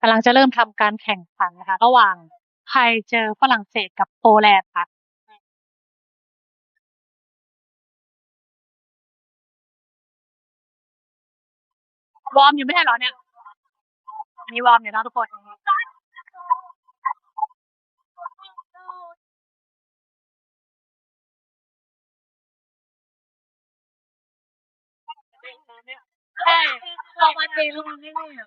กำลังจะเริ่มทำการแข่งขันนะคะ ระหว่างไทยเจอฝรั่งเศสกับโปแลนด์ค่ะวอร์มอยู่ไม่ใช่เหรอเนี่ย มีวอร์มอยู่นะทุกคนใช่ลองมาเทลูกนี้เนี่ย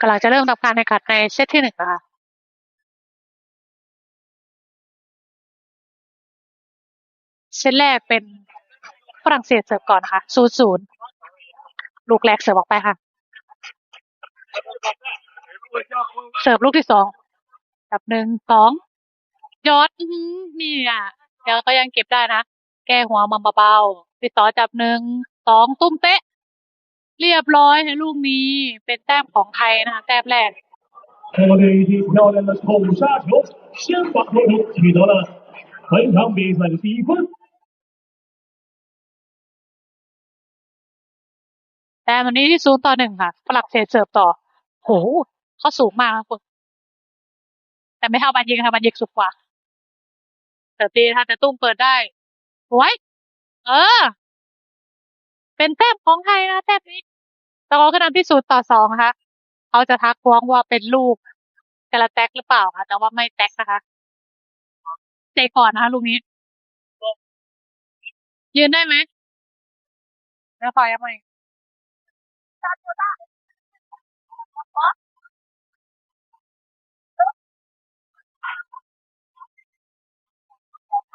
กำลังจะเริ่มทำการแข่งขันในเซตที่หนึ่งนะคะเซตแรกเป็นฝรั่งเศสเสิร์ฟก่อนนะคะศูนย์ศูนย์ลูกแรกเสิร์ฟออกไปค่ะ เสิร์ฟลูกที่สองกับหนึ่งสองยอดนี่อะเดี๋ยวก็ยังเก็บได้นะ แก้หัวมาเบาๆพี่ต่อจับหนึ่งสองตุ้มเตะ เรียบร้อยในลูกนี้เป็นแต้มของไทยนะคะ แต้มแรก 通过这一记漂亮的扣杀球，先发投出，取得了本场比赛的第一分。 แต่วันนี้ที่ศูนย์ต่อหนึ่งค่ะฝรั่งเศสเสิร์ฟต่อ โหเขาสูงมากนะคุณแต่ไม่เท่าบันยิงค่ะบันยิงสุดกว่าเสิร์ฟดีค่ะแต่ตุ้มเปิดได้ สวยเออ เป็นแต้มของไทยนะแต้มนี้ตะกอขึ้นนำที่ศูนย์ต่อสองนะคะเขาจะทักท้วงว่าเป็นลูกกระแตกหรือเปล่าคะแต่ว่าไม่แตกนะคะเตะก่อนนะคะลูกนี้ ยืนได้ไหมแล้วพอยังไง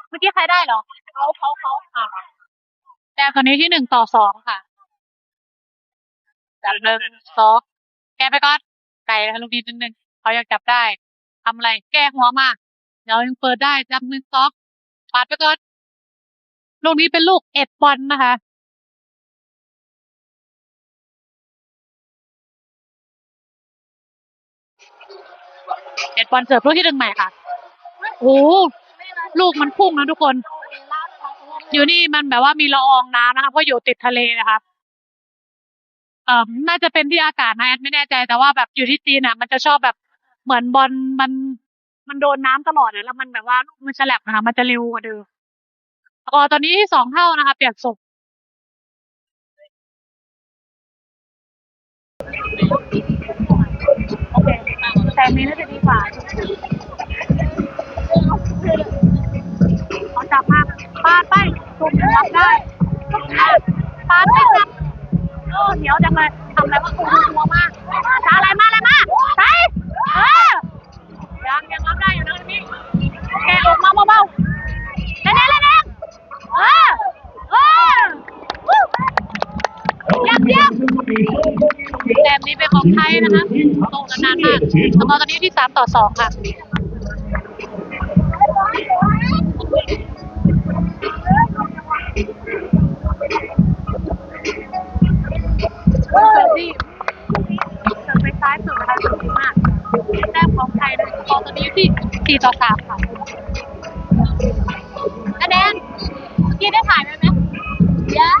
เมื่อกี้ใครได้เหรอ เขาเขาเขาอ่าแต่ตอนนี้ที่หนึ่งต่อสองค่ะจากหนึ่งสองแกไปก่อนไก่นะคะลูกนี้นิดนึงเขายังจับได้ทำอะไร แก้หัวมาเดี๋ยวยังเปิดได้จับหนึ่งสองปาดไปก่อนลูกนี้เป็นลูกเอ็ดบอลนะคะเอ็ดบอลเสิร์ฟลูกที่หนึ่งใหม่ค่ะ โอ้โหลูกมันพุ่งนะทุกคน อยู่นี่มันแบบว่ามีละอองน้ำนะคะเพราะอยู่ติดทะเลนะคะเอ่อน่าจะเป็นที่อากาศนะแอดไม่แน่ใจแต่ว่าแบบอยู่ที่จีนอะ มันจะชอบแบบเหมือนบอลมันมันโดนน้ำตลอดเลยแล้วมันแบบว่าลูกมันฉลับนะคะมันจะเร็วกว่าเดิมแล้วก็ตอนนี้สองเท่านะคะ เปลี่ยนศพโอเคแต่นี้น่าจะดีกว่าเขาจับมาก ปาดไปตุ่มรับได้ปาดไปครับโอ้เหนียวจังเลยทำอะไรวะตูตัวมากช้าอะไรมาอะไรมาใส่เออยังยังรับได้อยู่นะนี่แกออกมาเบาๆแน่ๆแน่ๆเออเออยี่ยมเยี่ยมแต้มนี้เป็นของไทยนะคะตรงกันนานมากแล้วก็ตอนนี้ที่สามต่อสองค่ะ เออดีเสิร์ฟไปซ้ายสุดนะคะสุดมากแต้มของไทยนะกองตอนนี้อยู่ที่4ต่อ3ค่ะแดนเมื่อกี้ได้ถ่ายไหมไหมยัง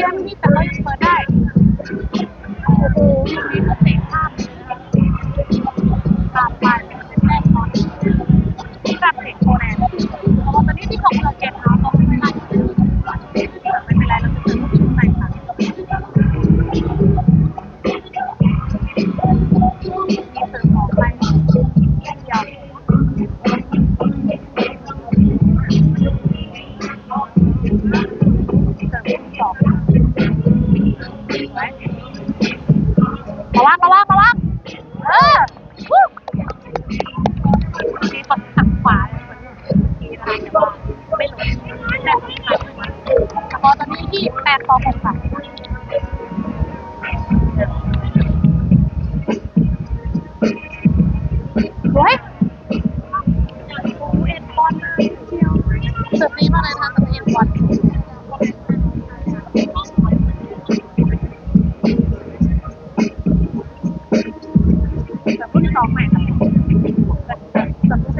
ไม่ได้แต่เรายังเปิดได้ โอ้โห มาวังมาวังมาวังเออมีคนขับขวาเลยเหมือนทีไรไม่รู้แต่พอตอนนี้ที่แปดสอหกสาม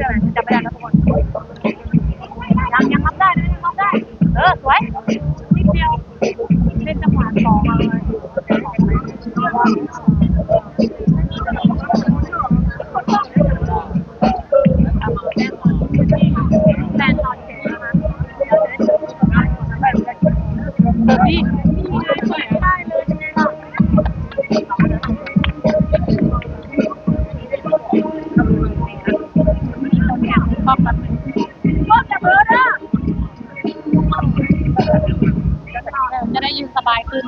ชื่ออะไรไม่ได้แล้วทุกคน บายขึ้น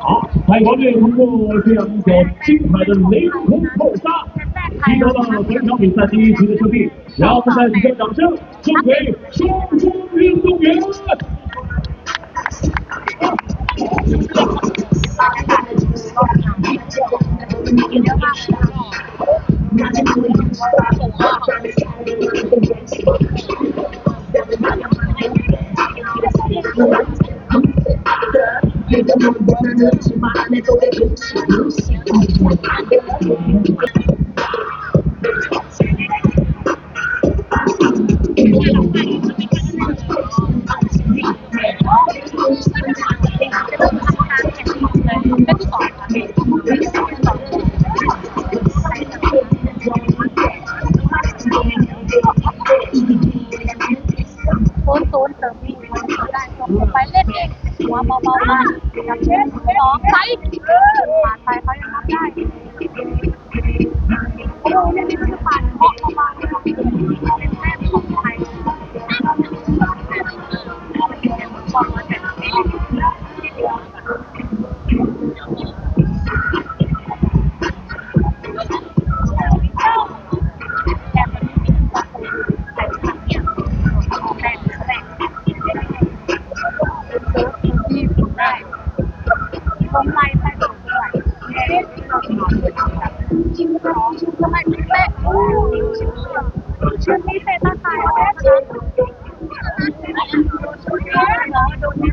好，泰国队通过这样一个精彩的灵魂扣杀，赢得了本场比赛第一局的胜利。让我们再次将掌声送给双方运动员。¡Gracias!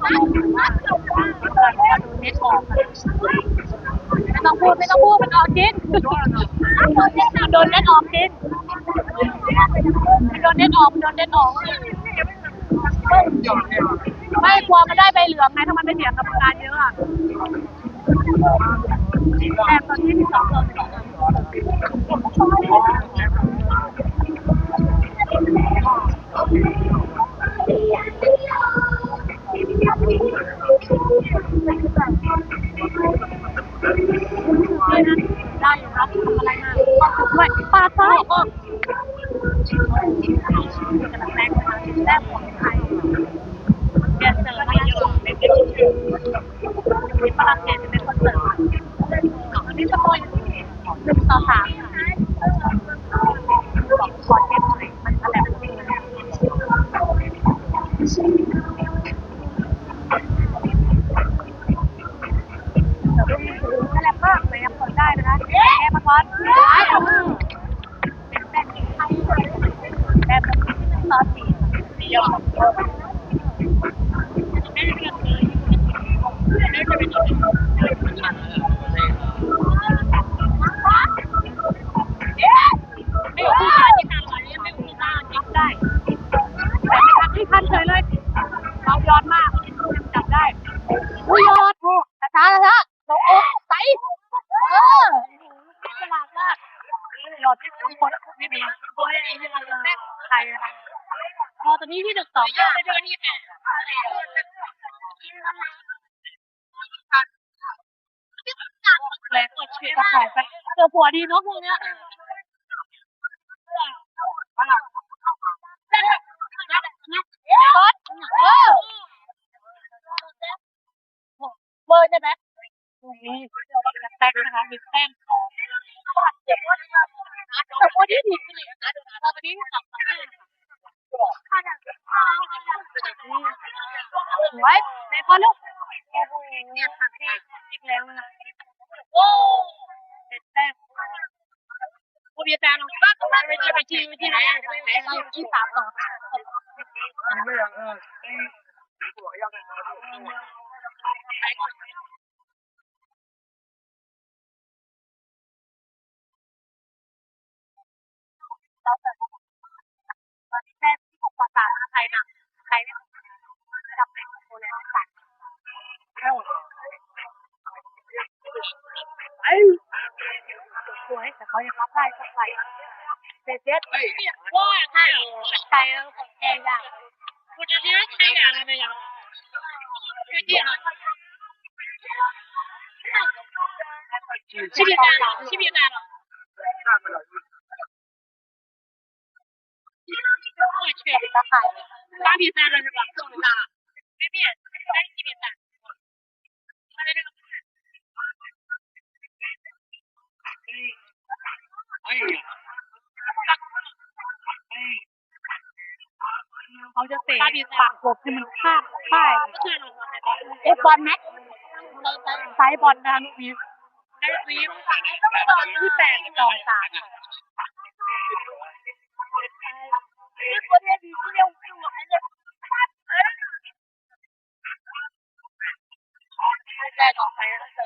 ไม่ต้องพูดไม่ต้องพูดมันออกจริงโดนเน็ตโดนเน็ตออกจริงโดนเน็ตออกโดนเน็ตออกไม่กลัวมันได้ใบเหลืองไงถ้ามันไปเสียกรรมการเยอะอะ ได้อยู่ครับทำอะไรมาความสุขด้วยปลาซ้ายออกกำลังแรงกำลังแรกของไทยแกเจอไม่เยอะไม่เป็นชื่อมีฝรั่งเศสเป็นคนเสิร์ฟอันนี้สมอยหนึ่งต่อสามบอกขอเทปหน่อยมันแหลมจริงแต่ก็มีถึงแหลมมากเลยยังเปิดได้นะคะ แก้มาก่อนร้ายเอาเป็นแบบไทยแป้งเป็นที่หนึ่งต่อสี่สี่ยอด กดเชื่อขายไปเจอผัวดีเนาะพวกเนี้ยเบอร์ใช่ไหมนี่แป้งนะคะมีแป้งของแต่คนที่ผิดคือเราตอนนี้สองสาไว้ อาจารย์ก็กำลังไปที่ไปที่ที่ไหนเราที่สามสองเราแต่ตอนนี้แม่ของภาษาไทยนะไทยเนี่ยทำเป็นโมเลกุลสัตว์ 哎，不会，这好像快不快？姐姐，我也看了，还有？那个，我之前看见了没有？最近啊。七点半了，七点半了。我去，八比三了是吧？这么大，随便，三七点半。他的那个。 เขาจะเตะปากกบที่มันพลาดพลาดเอฟบอลแม็กไซบอลนะลูกวีได้วีตอนที่แตกต่อสามแรกออกไปแล้วเจอ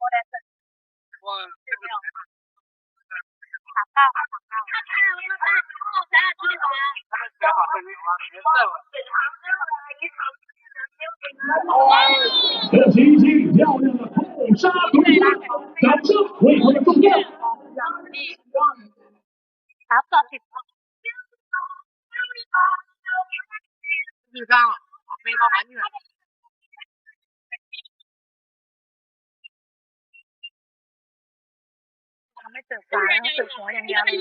我的是，我是没有。好大，好大。他看了我大，哦，咱俩出去走啊。他们学好这句话，别在我。这是一记漂亮的后杀突破，掌声为他们送亮。好，不好意思。第三，没到环境。 วไม่มาพันเนี่ย ทำไม่เติบโตแล้วเติบโตอย่างเดียวเลย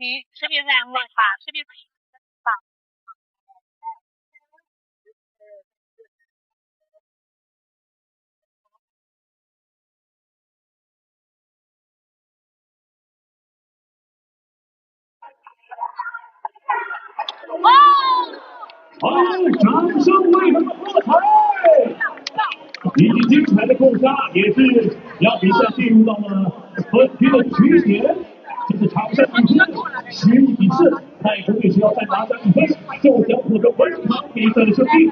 นี้视频两万把视频 好，掌声为他们喝彩！以及精彩的扣杀，也是让比赛进入到了分局的局点。这是场上比分，十一比四，泰国队只要再拿下一分，就将获得本场比赛的胜利。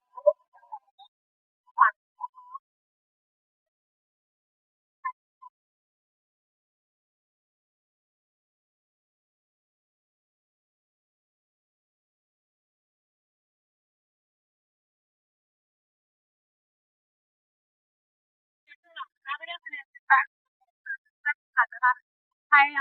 ใครเอ